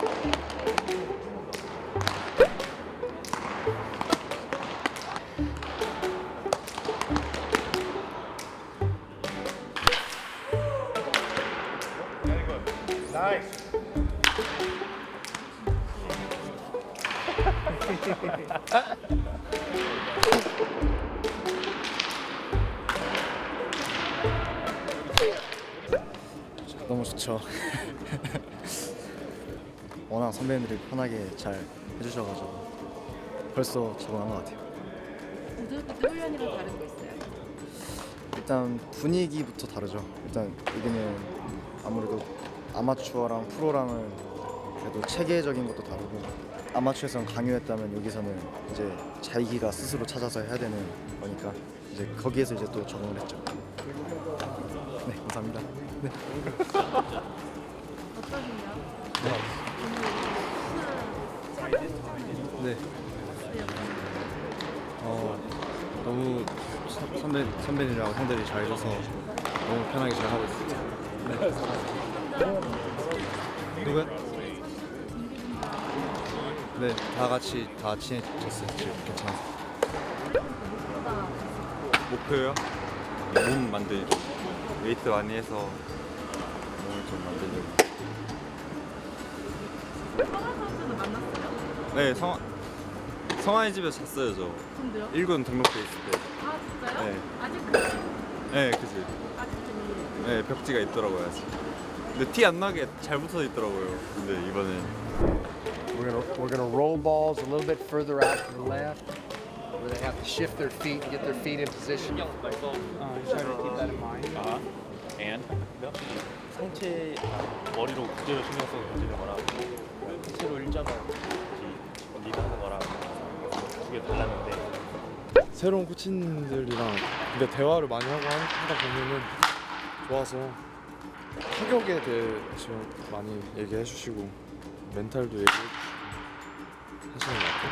너무 좋죠. 워낙 선배님들이 편하게 잘 해주셔가지고 벌써 적응한 것 같아요. 때 훈련이랑 다른 거 있어요? 일단 분위기부터 다르죠. 일단 여기는 아무래도 아마추어랑 프로랑은 그래도 체계적인 것도 다르고 아마추어에서는 강요했다면 여기서는 이제 자기가 스스로 찾아서 해야 되는 거니까 이제 거기에서 이제 또 적응을 했죠. 네, 감사합니다. 네. 어떠세요? 네. 어 너무 선- 선배 선배님이랑 형들이 잘 해줘서 너무 편하게 잘 하고 있습니다. 네. 누구요? 네, 다 같이 다 친해졌어요. 지금 괜찮아서. 목표요? 몸 만들기. 웨이트 많이 해서 네, 성 성환이 집에서 잤어요 저. 근데요? 1군 등록돼 있을 때. 아 진짜요? 네. 아직 그 네, 그지. 아직 그 네, 벽지가 있더라고요 아직. 근데 티 안 나게 잘 붙어 있더라고요. 근데 이번에 We're gonna we're gonna roll balls a little bit further out to the left, where they have to shift their feet and get their feet in position. 상체 머리로 그대로 신경 써서 던지는 거랑 상체로 일자로 두개 달랐는데 새로운 코치님들이랑 근데 대화를 많이 하고 하- 하다 보면은 좋아서 타격에 대해서 많이 얘기해 주시고 멘탈도 얘기해 주시고 하시는 것 같아요.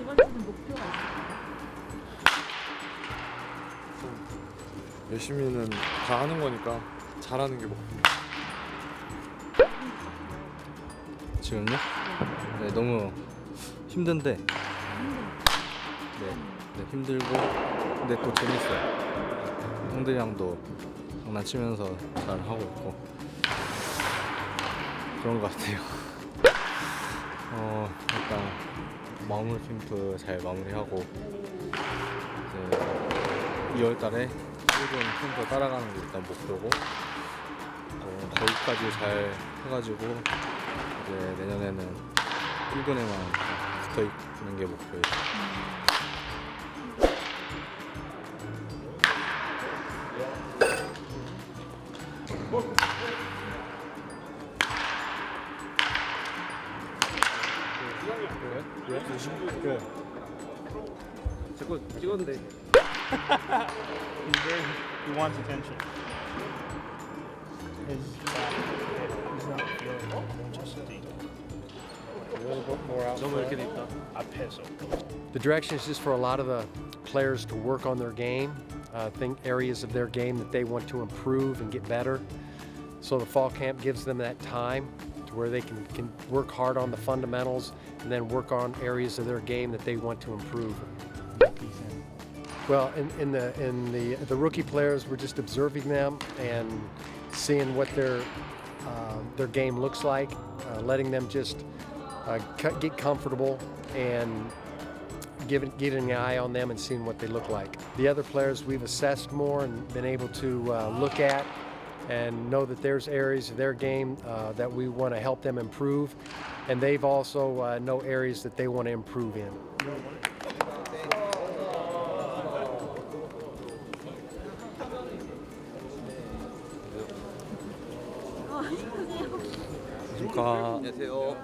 이번 시즌 목표가 있어요? 열심히는 다 하는 거니까 잘하는 게 뭐. 지금요? 네, 너무 힘든데. 네, 네 힘들고 근데 또 재밌어요. 형들이랑도 장난치면서 잘 하고 있고 그런 것 같아요. 어 일단 마무리 캠프 잘 마무리하고 이제 2월달에 1군 캠프 따라가는 게 일단 목표고 어, 거기까지 잘 해가지고 이제 내년에는 1군에만 붙어 있는 게 목표예요. 자꾸 찍었는데 He's very, he wants attention. His, he's not feeling just deep. A little bit more out. 너무 이렇게 돼 있다 I peso. The direction is just for a lot of the players to work on their game, uh, think areas of their game that they want to improve and get better. So the fall camp gives them that time to where they can, can work hard on the fundamentals and then work on areas of their game that they want to improve. Well, in, in the in the the rookie players, we're just observing them and seeing what their uh, their game looks like, uh, letting them just uh, get comfortable and giving getting an eye on them and seeing what they look like. The other players we've assessed more and been able to uh, look at and know that there's areas of their game uh, that we want to help them improve, and they've also uh, know areas that they want to improve in. 그러니까 안녕하세요.